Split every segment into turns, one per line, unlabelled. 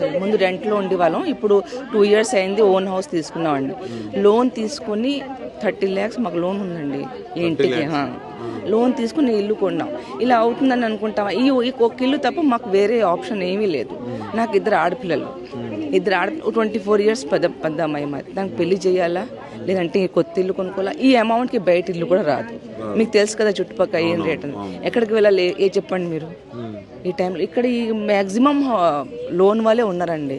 అసలు ముందు రెంట్లో ఉండేవాళ్ళం. ఇప్పుడు టూ ఇయర్స్ అయింది ఓన్ హౌస్ తీసుకున్నామండి. లోన్ తీసుకుని థర్టీ ల్యాక్స్ మాకు లోన్ ఉందండి. ఈ ఇంటికి. లోన్ తీసుకుని ఇల్లు కొన్నాం. ఇలా అవుతుందని అనుకుంటాం ఈ ఒక్క ఇల్లు తప్ప మాకు వేరే ఆప్షన్ ఏమీ లేదు. నాకు ఇద్దరు ఆడపిల్లలు. ఇద్దరు ఆడ ట్వంటీ ఫోర్ ఇయర్స్ పెద్ద పెద్ద అమ్మాయి మరి. దానికి పెళ్ళి చేయాలా? లేదంటే ఈ కొత్త ఇల్లు కొనుక్కోవాలా? ఈ అమౌంట్కి బయట ఇల్లు కూడా రాదు. మీకు తెలుసు కదా చుట్టుపక్కల ఏం రేట్ అని. ఎక్కడికి వెళ్ళాలి? ఏ చెప్పండి మీరు. ఈ టైంలో ఇక్కడ ఈ మ్యాక్సిమం లోన్ వాళ్ళే ఉన్నారండి.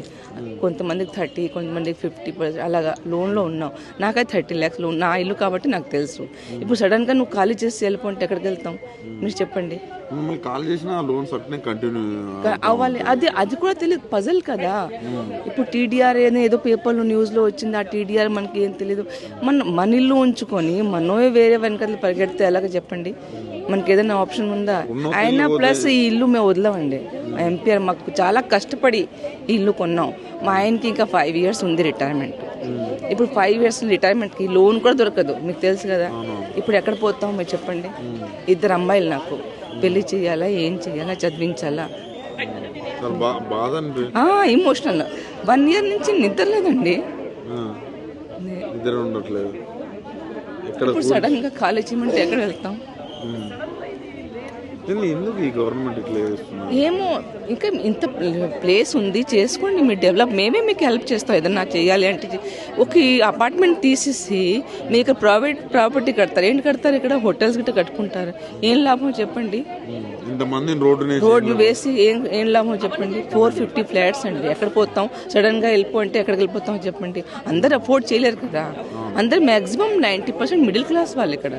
కొంతమందికి థర్టీ కొంతమందికి ఫిఫ్టీ పర్సెంట్ అలాగా లోన్లో ఉన్నాం నాకైతే థర్టీ ల్యాక్స్ లోన్ నా ఇల్లు కాబట్టి నాకు తెలుసు. ఇప్పుడు సడన్గా నువ్వు ఖాళీ చేసి వెళ్ళిపోంటే ఎక్కడికి వెళ్తాం మీరు చెప్పండి.
మిమ్మల్ని కాల్ చేసిన లోన్స్ అట్నే కంటిన్యూ
కా- అవ్వాలి. అది అది కూడా తెలియదు. పజల్ కదా. ఇప్పుడు టీడీఆర్ ఏదో ఏదో పేపర్లో న్యూస్లో వచ్చింది. ఆ టీడీఆర్ మనకి ఏం తెలియదు మన మన ఇల్లు ఉంచుకొని మనమే వేరే వెనకాల పరిగెడితే ఎలాగ చెప్పండి. మనకి ఏదైనా ఆప్షన్ ఉందా? అయినా ప్లస్ ఈ ఇల్లు మేము వదలమండి. ఎంపీఆర్ మాకు చాలా కష్టపడి ఇల్లు కొన్నాం. మా ఆయనకి ఇంకా ఫైవ్ ఇయర్స్ ఉంది రిటైర్మెంట్ ఇప్పుడు ఫైవ్ ఇయర్స్ రిటైర్మెంట్కి లోన్ కూడా దొరకదు. మీకు తెలుసు కదా. ఇప్పుడు ఎక్కడ పోతాం మీరు చెప్పండి. ఇద్దరు అమ్మాయిలు నాకు. పెళ్ళి చేయాలా ఏం చేయాలా చదివించాలా? ఇమోషనల్ వన్ ఇయర్ నుంచి నిద్ర లేదండి. ఇప్పుడు సడన్గా కాలేజ్ చేయమంటే ఎక్కడ వెళ్తాం?
ఎందుకు ఈ గవర్నమెంట్ ఇట్లా చేస్తున్నారు
ఏమో ఇంకా ఇంత ప్లేస్ ఉంది చేసుకోండి మీరు డెవలప్ మేమే మీకు హెల్ప్ చేస్తాం ఏదన్నా చేయాలి అంటే. ఒక అపార్ట్మెంట్ తీసేసి మీకు ప్రైవేట్ ప్రాపర్టీ కడతారు. ఏంటి కడతారు? ఇక్కడ హోటల్స్ గిట్ట కట్టుకుంటారు. ఏం లాభం చెప్పండి?
రోడ్డు వేసి
రోడ్లు వేసి ఏం ఏం లాభం చెప్పండి? ఫోర్ ఫిఫ్టీ ఫ్లాట్స్ అండి. ఎక్కడ పోతాం? సడన్గా వెళ్ళిపో అంటే ఎక్కడికి వెళ్ళిపోతాం చెప్పండి. అందరు అఫోర్డ్ చేయలేరు కదా. అందరు maximum ninety percent middle class వాళ్ళు ఇక్కడ.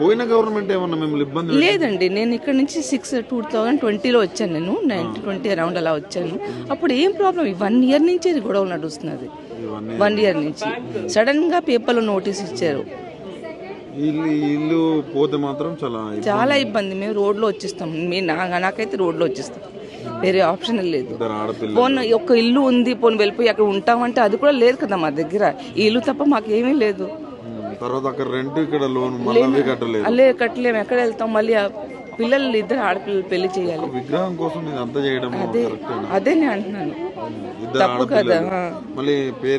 పోయిన గవర్నమెంట్ ఏమన్నా మిమ్మల్ని ఇబ్బంది
లేదండి నేను ఇక్కడ నుంచి సిక్స్ టూ థౌజండ్ ట్వంటీలో వచ్చాను నేను నైన్టీ ట్వంటీ అరౌండ్ అలా వచ్చాను. అప్పుడు ఏం ప్రాబ్లం? వన్ ఇయర్ నుంచి ఇది గొడవలు నడుస్తున్నది. వన్ ఇయర్ నుంచి. సడన్గా పేపర్లో నోటీస్ ఇచ్చారు.
ఇల్లు పోతే మాత్రం చాలా ఇబ్బంది.
చాలా ఇబ్బంది. మేము రోడ్లో వచ్చేస్తాం. మీ నాకైతే రోడ్లో వచ్చేస్తాం. వేరే ఆప్షన్ లేదు. పోన్ ఒక ఇల్లు ఉంది పోన్ వెళ్ళిపోయి అక్కడ ఉంటామంటే అది కూడా లేదు కదా మా దగ్గర. ఈ ఇల్లు తప్ప మాకేమీ లేదు.
తర్వాత అక్కడ రెంట్ ఇక్కడ లోన్ మళ్ళీ కట్టలేదు.
అల్లే కట్టలేము. ఎక్కడ వెళ్తాం? మళ్ళీ పిల్లలు ఇద్దరు ఆడపిల్లలు పెళ్ళి చేయాలి.
విగ్రహం కోసం అంతా చేయడం కరెక్ట్
అదే నేను అంటున్నాను. తప్పు కదా
మళ్ళీ పేరు